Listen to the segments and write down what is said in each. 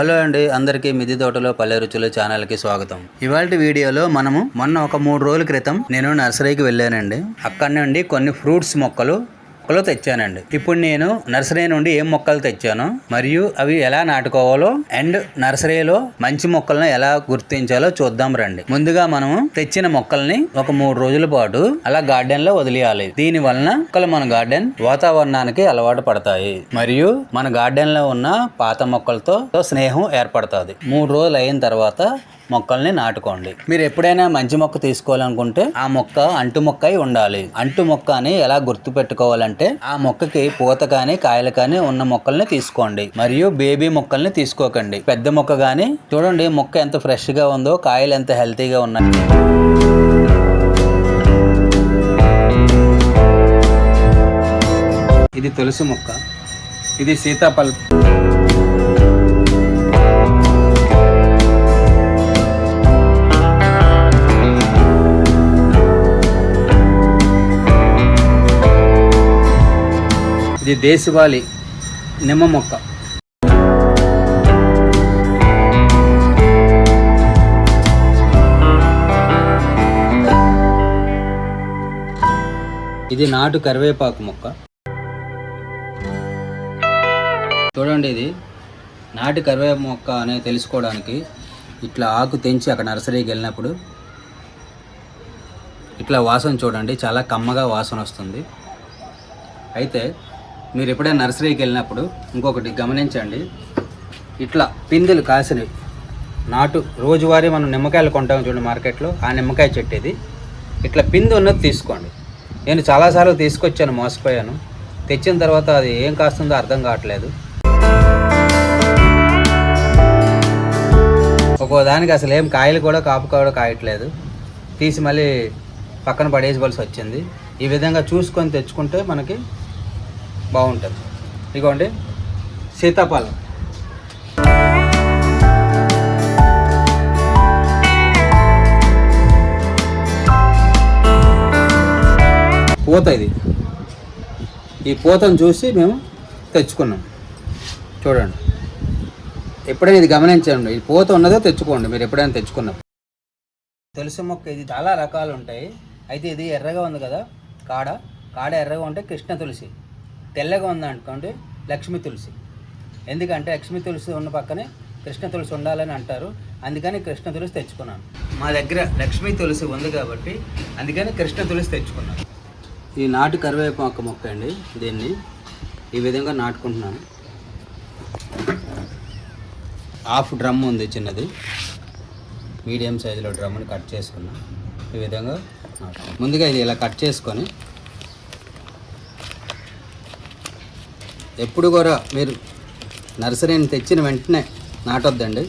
Hello అండి అందరికీ మిది తోటలో పల్లె రుచులు ఛానల్కి స్వాగతం. ఇవాళ వీడియోలో మనము మొన్న ఒక మూడు రోజుల క్రితం నేను నర్సరీకి వెళ్ళానండి. అక్కడ నుండి కొన్ని ఫ్రూట్స్ మొక్కలు మొక్కలు తెచ్చానండి. ఇప్పుడు నేను నర్సరీ నుండి ఏం మొక్కలు తెచ్చాను మరియు అవి ఎలా నాటుకోవాలో అండ్ నర్సరీలో మంచి మొక్కలను ఎలా గుర్తించాలో చూద్దాం రండి. ముందుగా మనము తెచ్చిన మొక్కల్ని ఒక మూడు రోజుల పాటు అలా గార్డెన్లో వదిలేయాలి. దీని వలన మొక్కలు మన గార్డెన్ వాతావరణానికి అలవాటు పడతాయి. మరియు మన గార్డెన్లో ఉన్న పాత మొక్కలతో స్నేహం ఏర్పడుతుంది. మూడు రోజులు అయిన తర్వాత మొక్కల్ని నాటుకోండి. మీరు ఎప్పుడైనా మంచి మొక్క తీసుకోవాలనుకుంటే ఆ మొక్క అంటు మొక్క అయి ఉండాలి. అంటు మొక్క అని ఎలా గుర్తు పెట్టుకోవాలంటే ఆ మొక్కకి పూత కానీ కాయలు కానీ ఉన్న మొక్కల్ని తీసుకోండి. మరియు బేబీ మొక్కల్ని తీసుకోకండి. పెద్ద మొక్క కానీ చూడండి మొక్క ఎంత ఫ్రెష్గా ఉందో కాయలు ఎంత హెల్తీగా ఉన్నాయి. ఇది తులసి మొక్క. ఇది సీతాఫలం. ఇది దేశవాళి నిమ్మ మొక్క. ఇది నాటు కరివేపాకు మొక్క. చూడండి ఇది. నాటు కరివేపాకు మొక్క అనేది తెలుసుకోవడానికి ఇట్లా ఆకు తెంచి అక్కడ నర్సరీకి వెళ్ళినప్పుడు ఇట్లా వాసన చూడండి చాలా కమ్మగా వాసన వస్తుంది. అయితే మీరు ఎప్పుడైనా నర్సరీకి వెళ్ళినప్పుడు ఇంకొకటి గమనించండి. ఇట్లా పిందెలు కాసినవి. నాటు రోజువారీ మనం నిమ్మకాయలు కొంటాం చూడండి మార్కెట్లో ఆ నిమ్మకాయ చెట్టు ఇది ఇట్లా పిందు ఉన్నది తీసుకోండి. నేను చాలాసార్లు తీసుకొచ్చాను మోసపోయాను. తెచ్చిన తర్వాత అది ఏం కాస్తుందో అర్థం కావట్లేదు. ఒక్కో దానికి అసలు ఏం కాయలు కూడా కాపు కూడా కాయట్లేదు. తీసి మళ్ళీ పక్కన పడేసుకోవాల్సి వచ్చింది. ఈ విధంగా చూసుకొని తెచ్చుకుంటే మనకి బాగుంటుంది. ఇదిగోండి సీతాఫలం. పూత ఇది. ఈ పూతను చూసి మేము తెచ్చుకున్నాం. చూడండి. ఎప్పుడైనా ఇది గమనించండి ఈ పూత ఉన్నదో తెచ్చుకోండి మీరు ఎప్పుడైనా తెచ్చుకున్నాం. తులసి మొక్క ఇది చాలా రకాలు ఉంటాయి. అయితే ఇది ఎర్రగా ఉంది కదా కాడ. కాడ ఎర్రగా ఉంటే కృష్ణ తులసి. తెల్లగా ఉందనుకోండి లక్ష్మి లక్ష్మీ తులసి. ఎందుకంటే లక్ష్మీ తులసి ఉన్న పక్కనే కృష్ణ తులసి ఉండాలని అంటారు. అందుకని కృష్ణ తులసి తెచ్చుకున్నాను. మా దగ్గర లక్ష్మీ తులసి ఉంది కాబట్టి అందుకని కృష్ణ తులసి తెచ్చుకున్నాను. ఈ నాటు కరివేపాకు మొక్క అండి దీన్ని. ఈ విధంగా నాటుకుంటున్నాను. హాఫ్ డ్రమ్ ఉంది చిన్నది. మీడియం సైజులో డ్రమ్ని కట్ చేసుకున్నాను ఈ విధంగా ముందుగా ఇది ఇలా కట్ చేసుకొని ఎప్పుడు కూడా మీరు నర్సరీని తెచ్చిన వెంటనే నాటొద్దండి.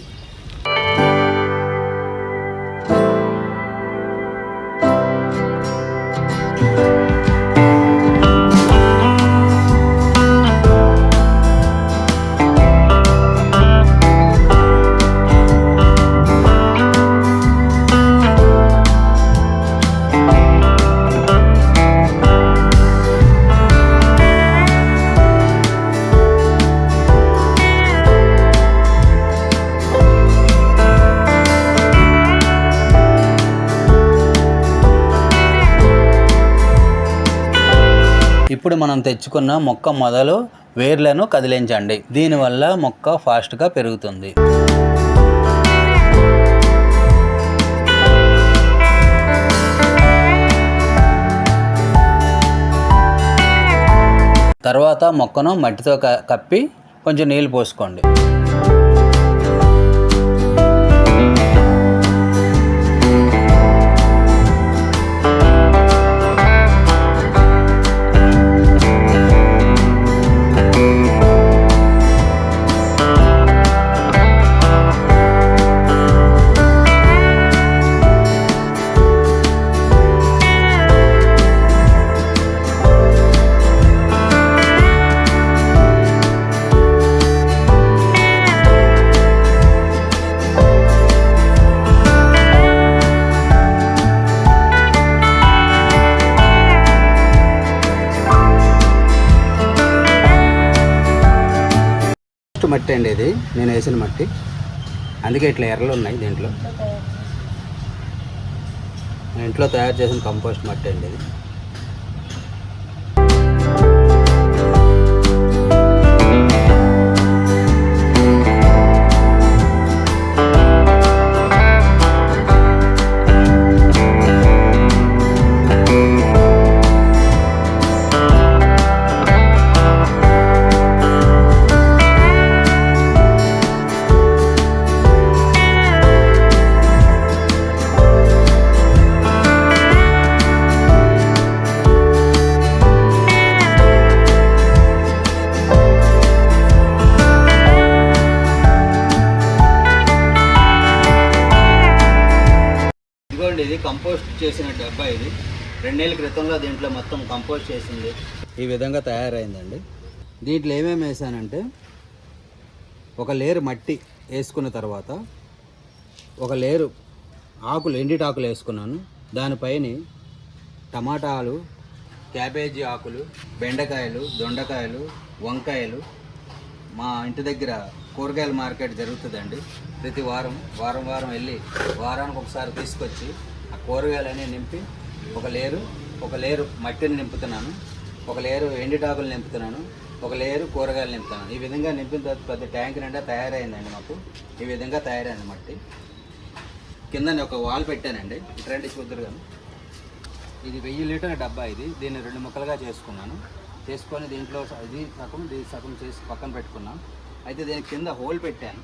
ఇప్పుడు మనం తెచ్చుకున్న మొక్క మొదలు వేర్లను కదిలించండి. దీనివల్ల మొక్క ఫాస్ట్గా పెరుగుతుంది. తర్వాత మొక్కను మట్టితో క- కప్పి కొంచెం నీళ్ళు పోసుకోండి. మట్టి అండి ఇది. నేను వేసిన మట్టి. అందుకే ఇట్లా ఎర్రలు ఉన్నాయి దీంట్లో. నేను ఇంట్లో తయారు చేసిన కంపోస్ట్ మట్టి అండి ఇది. ఇదిగోండి ఇది కంపోస్ట్ చేసిన డబ్బా ఇది. రెండేళ్ళ క్రితంలో దీంట్లో మొత్తం కంపోస్ట్ చేసింది. ఈ విధంగా తయారైందండి. దీంట్లో ఏమేమి వేసానంటే ఒక లేరు మట్టి వేసుకున్న తర్వాత ఒక లేరు ఆకులు ఎండిటాకులు వేసుకున్నాను. దానిపైన టమాటాలు క్యాబేజీ ఆకులు బెండకాయలు దొండకాయలు వంకాయలు. మా ఇంటి దగ్గర కూరగాయల మార్కెట్ జరుగుతుందండి. ప్రతి వారం వారం వారం వెళ్ళి వారానికి ఒకసారి తీసుకొచ్చి ఆ కూరగాయలన్నీ నింపి ఒక లేరు ఒక లేరు మట్టిని నింపుతున్నాను ఒక లేరు ఎండిటాకులు నింపుతున్నాను ఒక లేరు కూరగాయలు నింపుతున్నాను. ఈ విధంగా నింపిన తర్వాత పెద్ద ట్యాంక్ నిండా తయారైందండి మాకు. ఈ విధంగా తయారైంది మట్టి. కింద ఒక వాల్ పెట్టానండి. ఇటువంటి చూద్దరు ఇది వెయ్యి లీటర్ల డబ్బా ఇది. దీన్ని రెండు ముక్కలుగా చేసుకున్నాను. చేసుకొని దీంట్లో ఇది సగం దీని సగం చేసి పక్కన పెట్టుకున్నాను అయితే దీని కింద హోల్ పెట్టాను.